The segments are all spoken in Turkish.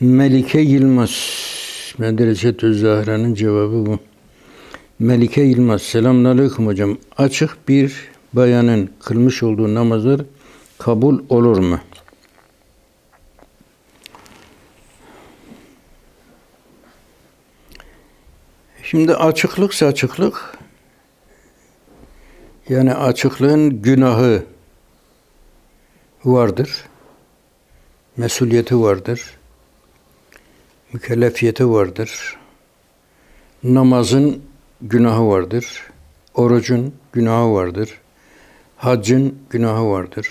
Melike Yılmaz. Medresetü Zahra'nın cevabı bu. Melike Yılmaz. Selamünaleyküm hocam. Açık bir bayanın kılmış olduğu namazlar kabul olur mu? Şimdi açıklıksa açıklık yani açıklığın günahı vardır. Mesuliyeti vardır. Mükellefiyeti vardır. Namazın günahı vardır. Orucun günahı vardır. Haccın günahı vardır.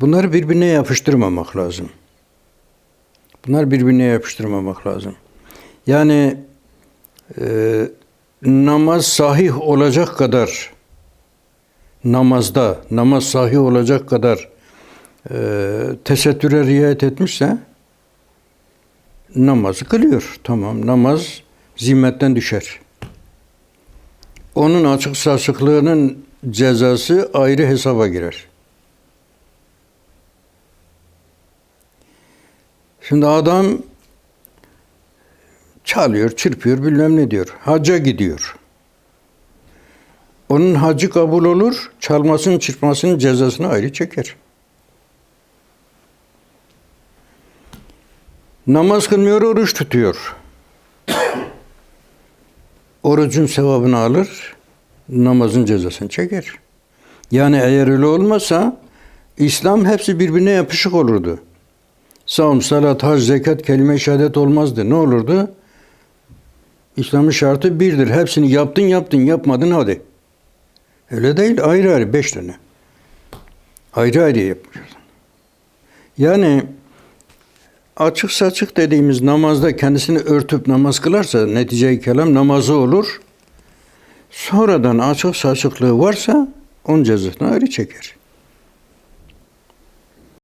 Bunları birbirine yapıştırmamak lazım. Bunlar birbirine yapıştırmamak lazım. Yani e, namaz sahih olacak kadar namazda namaz sahih olacak kadar e, tesettüre riayet etmişse namazı kılıyor. Tamam namaz zimmetten düşer. Onun açık saçıklığının cezası ayrı hesaba girer. Şimdi adam çalıyor, çırpıyor, bilmem ne diyor. Hacca gidiyor. Onun hacı kabul olur, çalmasının, çırpmasının cezasını ayrı çeker. Namaz kılmıyor, oruç tutuyor. Orucun sevabını alır, namazın cezasını çeker. Yani eğer öyle olmasa İslam hepsi birbirine yapışık olurdu. Savun, salat, hac, zekat, kelime-i şehadet olmazdı. Ne olurdu? İslam'ın şartı birdir. Hepsini yaptın yaptın, yapmadın hadi. Öyle değil, ayrı ayrı beş tane. Ayrı ayrı yapıyorsun. Yani açık saçık dediğimiz namazda kendisini örtüp namaz kılarsa netice-i kelam namazı olur. Sonradan açık saçıklığı varsa onun cezasını ayrı çeker.